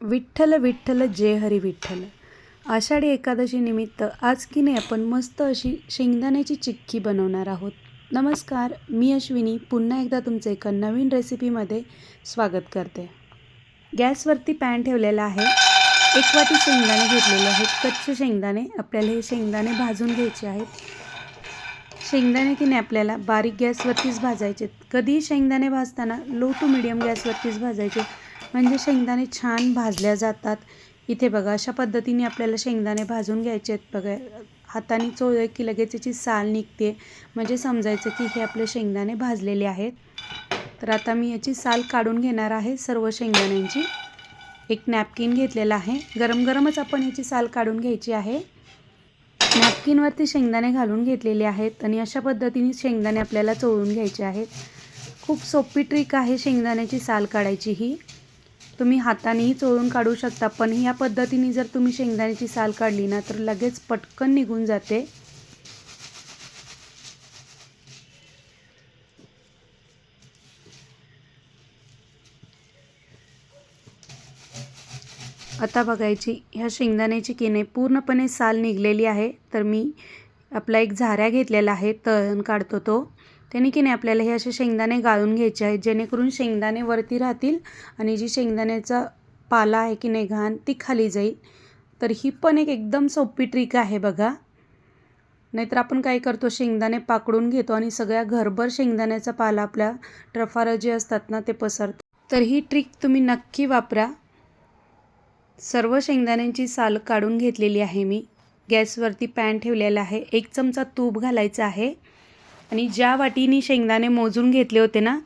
विठ्ठल विठ्ठल जय हरी विठ्ठल. आषाढी एकादशी निमित्त आज की नाही आपण मस्त अशी शेंगदाण्याची चिक्की बनवणार आहोत. नमस्कार मी अश्विनी. पुन्हा एकदा तुमचं एका नवीन रेसिपीमध्ये स्वागत करते. गॅसवरती पॅन ठेवलेला आहे. एक वाटी शेंगदाणे घेतलेले आहेत. कच्चे शेंगदाणे. आपल्याला हे शेंगदाणे भाजून घ्यायचे आहेत. शेंगदाणे की नाही आपल्याला बारीक गॅसवरतीच भाजायचे कधीही शेंगदाणे भाजताना लो टू मिडियम गॅसवरतीच भाजायचे म्हणजे शेंगदाणे छान भाजल्या जातात. इथे बघा अशा पद्धतीने आपल्याला शेंगदाणे भाजून घ्यायचे आहेत. बघा हाताने चोळ की लगेच याची साल निघते. म्हणजे समजायचं की हे आपले शेंगदाणे भाजलेले आहेत. तर आता मी याची साल काढून घेणार आहे सर्व शेंगदाण्यांची. एक नॅपकिन घेतलेला आहे. गरम गरमच आपण याची साल काढून घ्यायची आहे. नॅपकिनवरती शेंगदाणे घालून घेतलेले आहेत आणि अशा पद्धतीने शेंगदाणे आपल्याला चोळून घ्यायचे आहेत. खूप सोपी ट्रिक आहे शेंगदाण्याची साल काढायची ही. तुम्ही हातानेही चोळून काढू शकता पण ह्या पद्धतीने जर तुम्ही शेंगदाण्याची साल काढली ना तर लगेच पटकन निघून जाते. आता बघायची ह्या शेंगदाण्याची किने पूर्णपणे साल निघलेली आहे तर मी आपला एक झाऱ्या घेतलेला आहे तळण काढतो तो. त्याने की नाही आपल्याला हे असे शेंगदाणे गाळून घ्यायचे आहेत जेणेकरून शेंगदाणे वरती राहतील आणि जी शेंगदाण्याचा पाला आहे की नाही घाण ती खाली जाईल. तर ही पण एक एकदम सोपी ट्रिक आहे बघा. नाहीतर आपण काय करतो शेंगदाणे पाकडून घेतो आणि सगळ्या घरभर शेंगदाण्याचा पाला आपल्या ट्रफारं जे असतात ना ते पसरतो. तर ही ट्रिक तुम्ही नक्की वापरा. सर्व शेंगदाण्यांची साल काढून घेतलेली आहे मी. गॅसवरती पॅन ठेवलेला आहे. एक चमचा तूप घालायचा आहे. आणि ज्या वाटीनी शेंगदाणे मोजून घेतले होते ना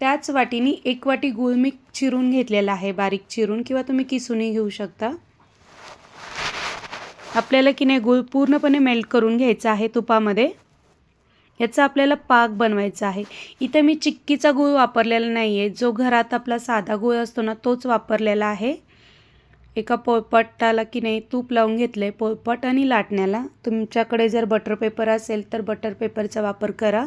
त्याच वाटीनी एक वाटी गूळ मी चिरून घेतलेला आहे बारीक चिरून किंवा तुम्ही किसूनही घेऊ शकता. आपल्याला की नाही गूळ पूर्णपणे मेल्ट करून घ्यायचा आहे तुपामध्ये. याचा आपल्याला पाक बनवायचा आहे. इथं मी चिक्कीचा गूळ वापरलेला नाही आहे जो घरात आपला साधा गूळ असतो ना तोच वापरलेला आहे. एका पोळपटाला की नाही तूप लावून घेतलं आहे पोळपट आणि लाटण्याला. तुमच्याकडे जर बटर पेपर असेल तर बटर पेपरचा वापर करा.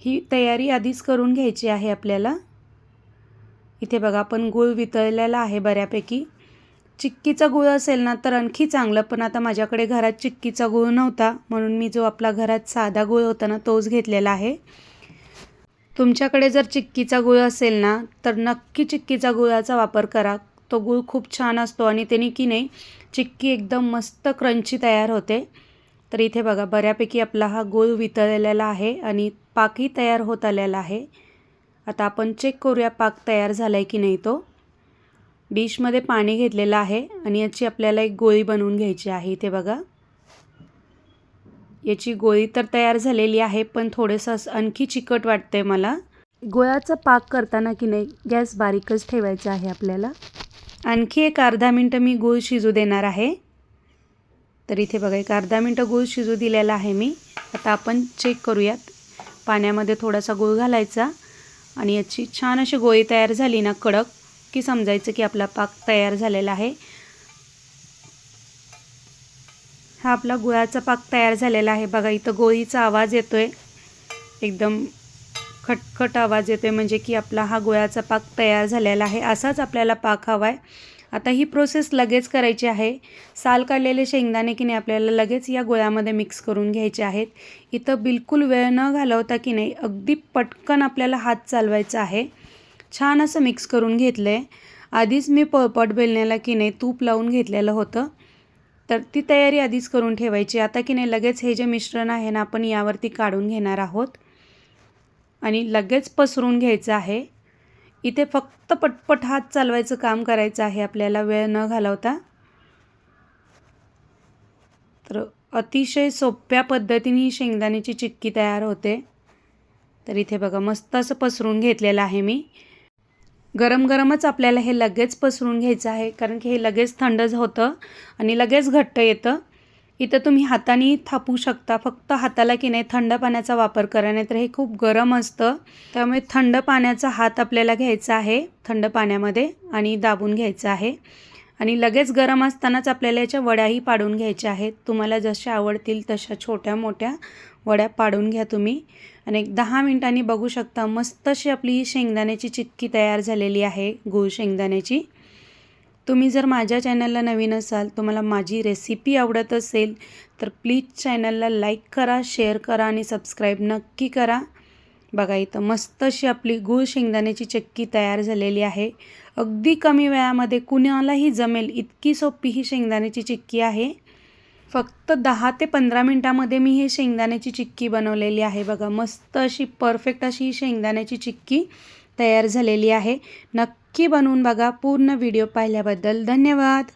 ही तयारी आधीच करून घ्यायची आहे आपल्याला. इथे बघा आपण गूळ वितळलेला आहे बऱ्यापैकी. चिक्कीचा गूळ असेल ना तर आणखी चांगलं. पण आता माझ्याकडे घरात चिक्कीचा गूळ नव्हता. म्हणून मी जो आपला घरात साधा गूळ होता ना तोच घेतलेला आहे. तुमच्याकडे जर चिक्कीचा गूळ असेल ना तर नक्की चिक्कीचा गुळाचा वापर करा. तो गूळ खूप छान असतो आणि त्याने की नाही चिक्की एकदम मस्त क्रंची तयार होते. तर इथे बघा बऱ्यापैकी आपला हा गूळ वितळलेला आहे आणि पाकही तयार होत आलेला आहे. आता आपण चेक करूया पाक तयार झाला आहे की नाही तो. डिशमध्ये पाणी घेतलेलं आहे आणि याची आपल्याला एक गोळी बनवून घ्यायची आहे. इथे बघा. याची गोळी तर तयार झालेली आहे पण थोडंसं आणखी चिकट वाटतंय मला. गोळ्याचा पाक करताना की नाही गॅस बारीकच ठेवायचा आहे आपल्याला. आणखी एक अर्धा मिनटं मी गूळ शिजू देणार आहे. तर इथे बघा एक अर्धा मिनटं गूळ शिजू दिलेला आहे मी. आता आपण चेक करूयात. पाण्यामध्ये थोडासा गूळ घालायचा आणि याची छान अशी गोळी तयार झाली ना कडक की समजायचं की आपला पाक तयार झालेला आहे. हा आपला गुळाचा पाक तयार झालेला आहे. बघा इथं गोळीचा आवाज येतो आहे एकदम खटखट आवाज येतो आहे म्हणजे की आपला हा गोळ्याचा पाक तयार झालेला आहे असाच आपल्याला पाक हवा आहे आता ही प्रोसेस लगेच करायची आहे. साल काढलेले शेंगदाणे की नाही आपल्याला लगेच या गोळ्यामध्ये मिक्स करून घ्यायचे आहेत. इथं बिलकुल वेळ न घालवता की नाही अगदी पटकन आपल्याला हात चालवायचा आहे. छान असं मिक्स करून घेतलं आहे आधीच मी पळपट बेलण्याला की नाही तूप लावून घेतलेलं होतं. तर ती तयारी आधीच करून ठेवायची. आता की नाही लगेच हे जे मिश्रण आहे ना आपण यावरती काढून घेणार आहोत. आणि लगेच पसरून घ्यायचं आहे. इथे फक्त पटपट हात चालवायचं काम करायचं आहे आपल्याला वेळ न घालवता. तर अतिशय सोप्या पद्धतीने ही शेंगदाण्याची चिक्की तयार होते. तर इथे बघा मस्त असं पसरून घेतलेलं आहे मी. गरम गरमच आपल्याला हे लगेच पसरून घ्यायचं आहे कारण की हे लगेच थंड होतं आणि लगेच घट्ट येतं. इथं तुम्ही हाताने थापू शकता. फक्त हाताला की नाही थंड पाण्याचा वापर करा नाही तर हे खूप गरम असतं. त्यामुळे थंड पाण्याचा हात आपल्याला घ्यायचा आहे थंड पाण्यामध्ये आणि दाबून घ्यायचं आहे. आणि लगेच गरम असतानाच आपल्याला याच्या वड्याही पाडून घ्यायच्या आहेत. तुम्हाला जशा आवडतील तशा छोट्या मोठ्या वड्या पाडून घ्या तुम्ही. आणि एक दहा मिनिटांनी बघू शकता मस्त अशी आपली शेंगदाण्याची चिक्की तयार झालेली आहे गूळ शेंगदाण्याची. तुम्ही जर माझ्या चॅनलला नवीन असाल तुम्हाला माझी रेसिपी आवडत असेल तर प्लीज चॅनलला लाईक करा शेअर करा आणि सबस्क्राईब नक्की करा. बघा इथं मस्त अशी आपली गूळ शेंगदाण्याची चक्की तयार झालेली आहे. अगदी कमी वेळामध्ये कुणालाही जमेल इतकी सोपी ही शेंगदाण्याची चिक्की आहे. फक्त दहा ते पंधरा मिनटामध्ये मी हे शेंगदाण्याची चिक्की बनवलेली आहे. बघा मस्त अशी परफेक्ट अशी ही शेंगदाण्याची चिक्की तयार झालेली आहे. नक्की बनवून बघा. पूर्ण व्हिडिओ पाहिल्याबद्दल धन्यवाद.